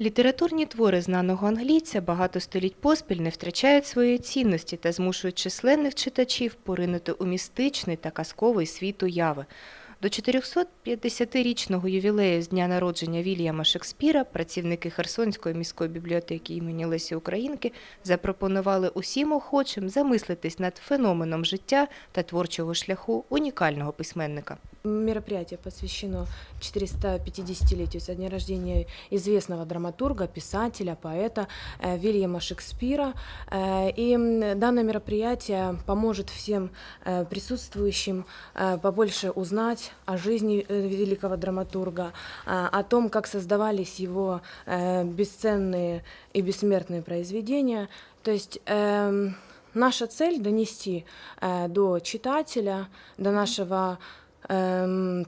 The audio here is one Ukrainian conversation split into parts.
Літературні твори знаного англійця багато століть поспіль не втрачають своєї цінності та змушують численних читачів поринути у містичний та казковий світ уяви. До 450-річного ювілею з дня народження Вільяма Шекспіра працівники Херсонської міської бібліотеки імені Лесі Українки запропонували усім охочим замислитись над феноменом життя та творчого шляху унікального письменника. Мероприятие посвящено 450-летию со дня рождения известного драматурга, писателя, поэта э, Вильяма Шекспира. Э, И м, данное мероприятие поможет всем э, присутствующим э, побольше узнать о жизни э, великого драматурга, а, о том, как создавались его э, бесценные и бессмертные произведения. То есть эм, наша цель донести э, до читателя, до нашего эм,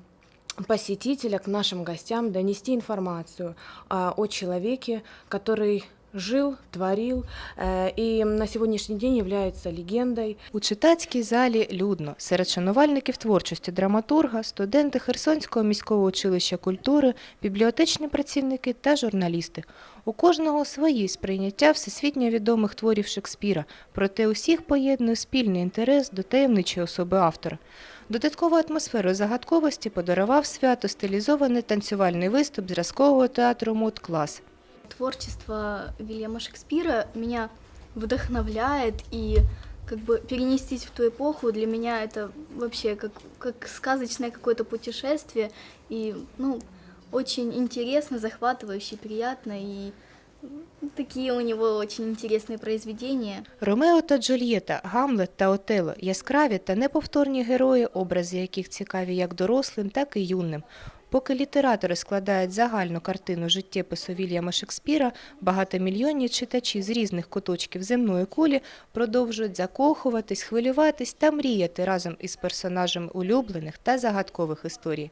посетителя, к нашим гостям, донести информацию а, о человеке, который жил, творил э, и на сегодняшний день является легендой. У читацькій залі людно. Серед шанувальників творчості драматурга, студенти Херсонського міського училища культури, бібліотечні працівники та журналісти. У кожного свої сприйняття всесвітньо відомих творів Шекспіра, проте усіх поєднує спільний інтерес до таємничої особи автора. Додаткову атмосферу загадковості подарував свято стилізований танцювальний виступ зразкового театру Мод Клас. Творчество Вильяма Шекспира меня вдохновляет, и как бы перенестись в ту эпоху для меня это вообще как, как сказочное какое-то путешествие, и ну, очень интересно, захватывающе, приятно, и такие у него очень интересные произведения. Ромео та Джульєта, Гамлет та Отело – яскраві та неповторні герої, образи яких цікаві як дорослим, так і юним. Поки літератори складають загальну картину життєпису Вільяма Шекспіра, багатомільйонні читачі з різних куточків земної кулі продовжують закохуватись, хвилюватись та мріяти разом із персонажами улюблених та загадкових історій.